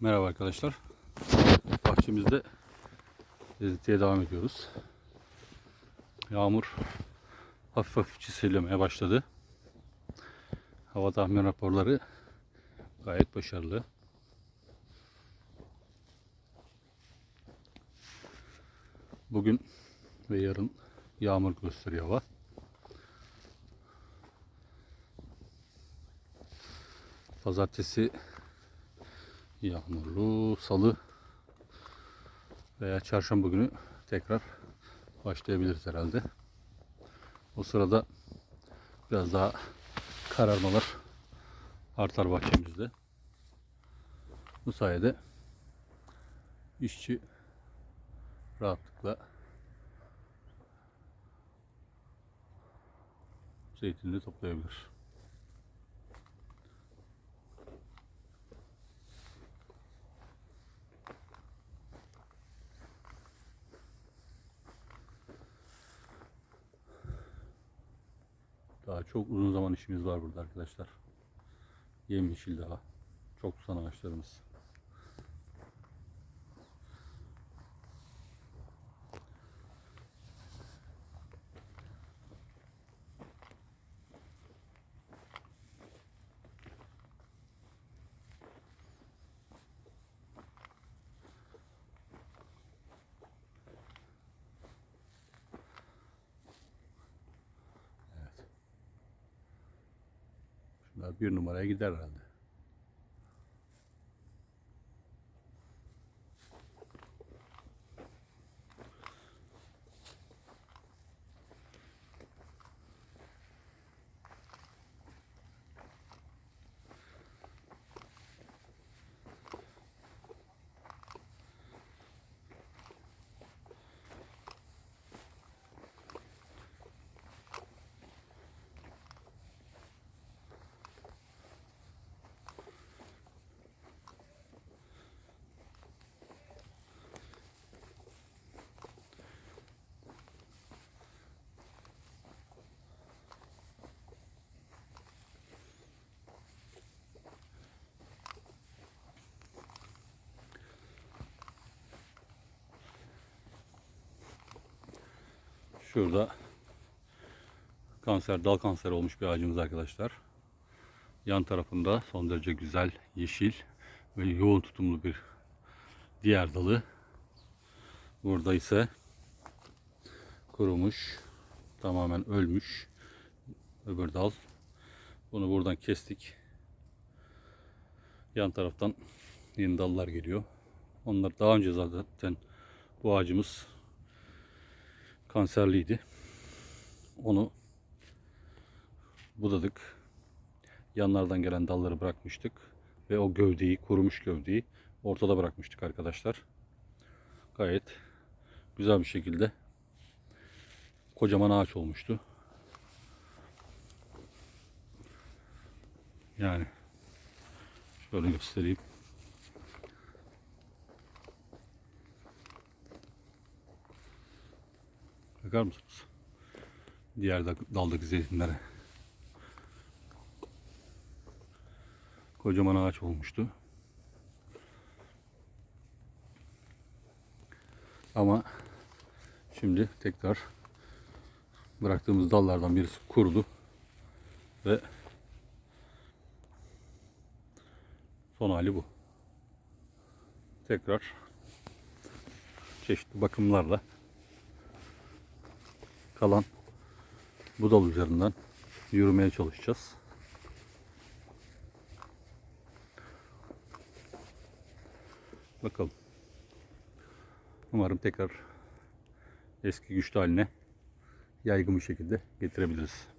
Merhaba arkadaşlar. Bahçemizde ezitiye devam ediyoruz. Yağmur hafif hafif çiselemeye başladı. Hava tahmin raporları gayet başarılı. Bugün ve yarın yağmur gösteriyor hava. Pazartesi yağmurlu, salı veya çarşamba günü tekrar başlayabiliriz herhalde. O sırada biraz daha kararmalar artar bahçemizde. Bu sayede işçi rahatlıkla zeytinini toplayabilir. Daha çok uzun zaman işimiz var burada arkadaşlar. Yemyeşil daha. Çok tutan ağaçlarımız. Bir numaraya gider herhalde. Şurada kanser, dal kanseri olmuş bir ağacımız arkadaşlar. Yan tarafında son derece güzel, yeşil ve yoğun tutumlu bir diğer dalı. Burada ise kurumuş, tamamen ölmüş öbür dal. Bunu buradan kestik. Yan taraftan yeni dallar geliyor. Onlar daha önce zaten bu ağacımız kanserliydi. Onu budadık. Yanlardan gelen dalları bırakmıştık. Ve o gövdeyi, kurumuş gövdeyi ortada bırakmıştık arkadaşlar. Gayet güzel bir şekilde kocaman ağaç olmuştu. Yani şöyle göstereyim. Bakar mısınız? Diğer da- daldaki zeytinlere. Kocaman ağaç olmuştu. Ama şimdi tekrar bıraktığımız dallardan birisi kurudu ve son hali bu. Tekrar çeşitli bakımlarla kalan bu dal üzerinden yürümeye çalışacağız. Bakalım. Umarım tekrar eski güçlü haline yaygın bir şekilde getirebiliriz.